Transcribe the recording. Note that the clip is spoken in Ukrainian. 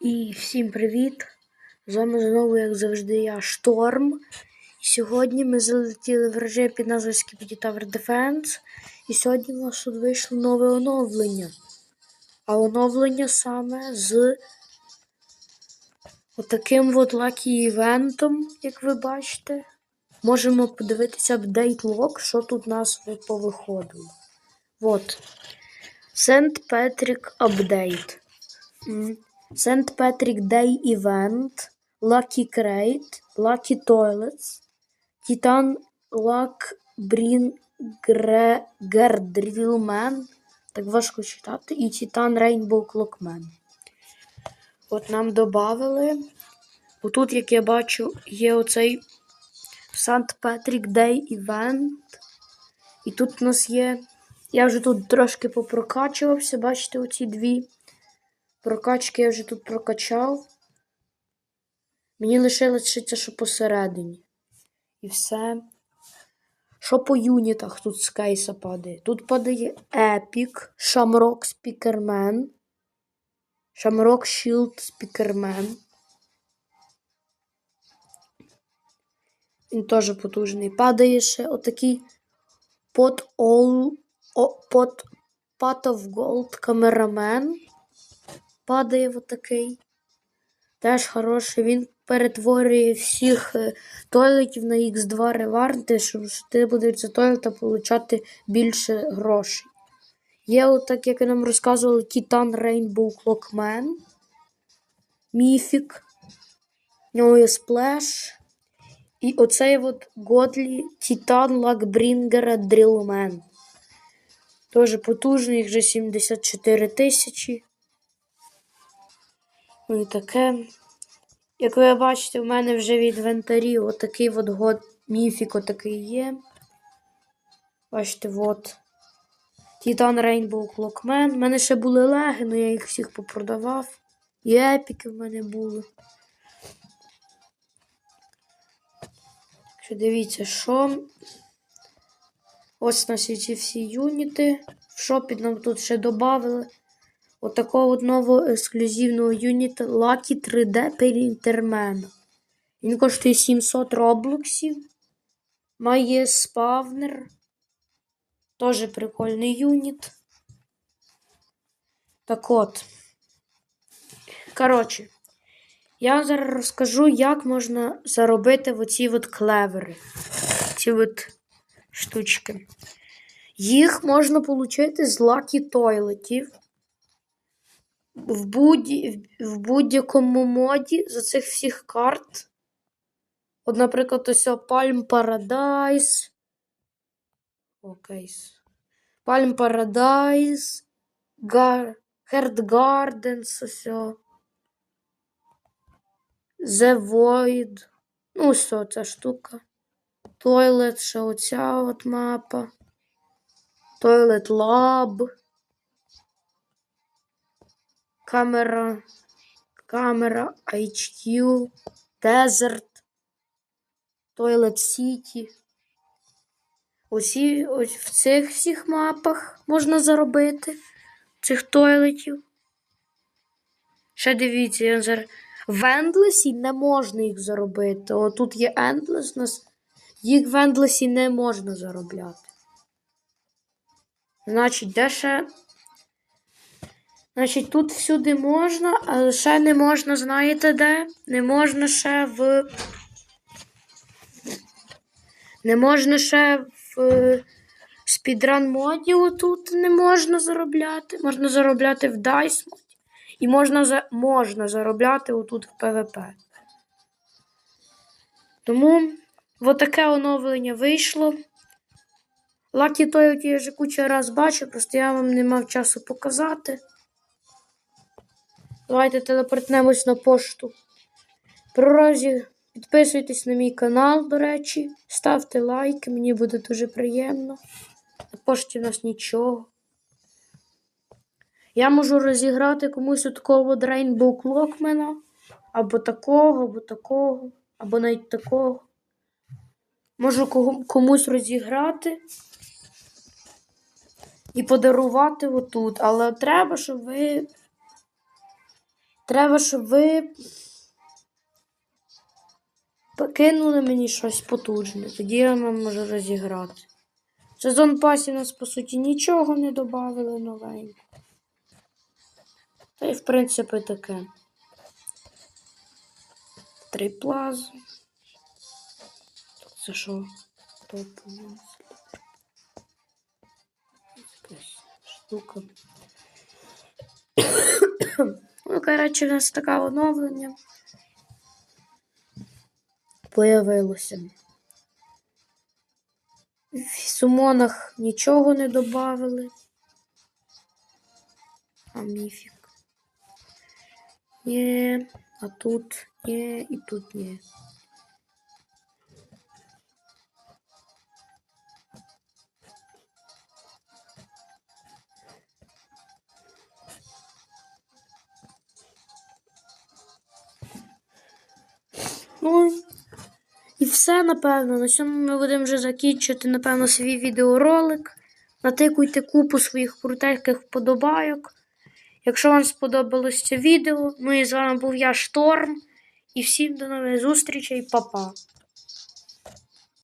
І всім привіт! З вами знову, як завжди, я Шторм. Сьогодні ми залетіли в режим під назвою Skibidi Tower Defense. І сьогодні у нас тут вийшло нове оновлення. А оновлення саме з отаким от лакі івентом, як ви бачите. Можемо подивитися апдейт лог, що тут у нас ви- повиходило. От. Сент Петрік апдейт. St. Patrick Day Event, Lucky Crate, Lucky Toilets, Titan Luck Bringer Drillman, так важко читати, і Titan Rainbow Clockman. От нам додали. Отут, як я бачу, є оцей St. Patrick Day Event. І тут у нас є. Я вже тут трошки попрокачувався, бачите, оці дві. Прокачки я вже тут прокачав. Мені лишилось ще це, що посередині. І все. Що по юнітах тут з кейса падає? Тут падає Epic, Shamrock Speakerman, Shamrock Shield Speakerman. Він теж потужний. Падає ще отакий Pot All, Pot, Pot of Gold Cameraman падає отакий. Теж хороший. Він перетворює всіх е, тойлетів на X2 реварди, щоб ти будеш за тойлета отримати більше грошей. Є, отак, як нам розказували, Titan Rainbow Clockman, Міфік, в нього сплеш. І оцей от Годлі Titan Luckbringer Drillman. Тоже потужний, їх вже 74 тисячі. Ну таке. Як ви бачите, в мене вже в інвентарі отакий от год міфік отакий є. Бачите, от. Titan Rainbow Clockman. У мене ще були леги, але я їх всіх попродавав. І епіки в мене були. Що дивіться, що. Ось у нас є ці всі юніти. В шопі нам тут ще додали отакого от нового ексклюзивного юніта Lucky 3D Printerman. Він коштує 700 роблоксів. Має спавнер. Теж прикольний юніт. Так от. Коротше, я зараз розкажу, як можна заробити оці от клевери. Ці от штучки. Їх можна отримати з лакі тойлетів в будь- в будь-якому моді за цих всіх карт. От, наприклад, ось Palm Paradise. Окей. Palm Paradise. Gar... Heart Gardens. Ось. The Void. Ну, все, ця штука. Toilet, ще оця от мапа. Toilet Lab. Камера. Камера HQ. Desert. Toilet City. Усі ось в цих всіх мапах можна заробити. Цих тойлетів. Ще дивіться, я зараз. В Ендлесі не можна їх заробити. О, тут є Ендлес, нас їх в Ендлесі не можна заробляти. Значить, де ще. Значить, тут всюди можна, але ще не можна, знаєте де? Не можна ще в. Не можна ще в спідран моді отут не можна заробляти. Можна заробляти в Dice моді. І можна, за... можна заробляти отут в ПВП. Тому отаке оновлення вийшло. Лакі Toyota я вже куча раз бачив, просто я вам не мав часу показати. Давайте телепортнемось на пошту. Про разі підписуйтесь на мій канал, до речі, ставте лайки, мені буде дуже приємно. На пошті в нас нічого. Я можу розіграти комусь от такого Rainbow Clockman, або такого, або такого, або навіть такого. Можу комусь розіграти і подарувати отут. Але треба, щоб ви Треба, щоб ви покинули мені щось потужне. Тоді я вам можу розіграти. В Сезон пасі нас, по суті, нічого не додали новенько. Та й в принципі таке. Три плази. Це що? Топ. Якась штука. Ну, коротше, у нас таке оновлення. Появилося. В сумонах нічого не додали. А міфік. Ні, а тут ні, і тут ні. Ну, і все, напевно. На цьому ми будемо вже закінчити, напевно, свій відеоролик. Натикуйте купу своїх крутеньких вподобайок. Якщо вам сподобалось це відео, ну і з вами був я Шторм. І всім до нових зустрічей, па-па.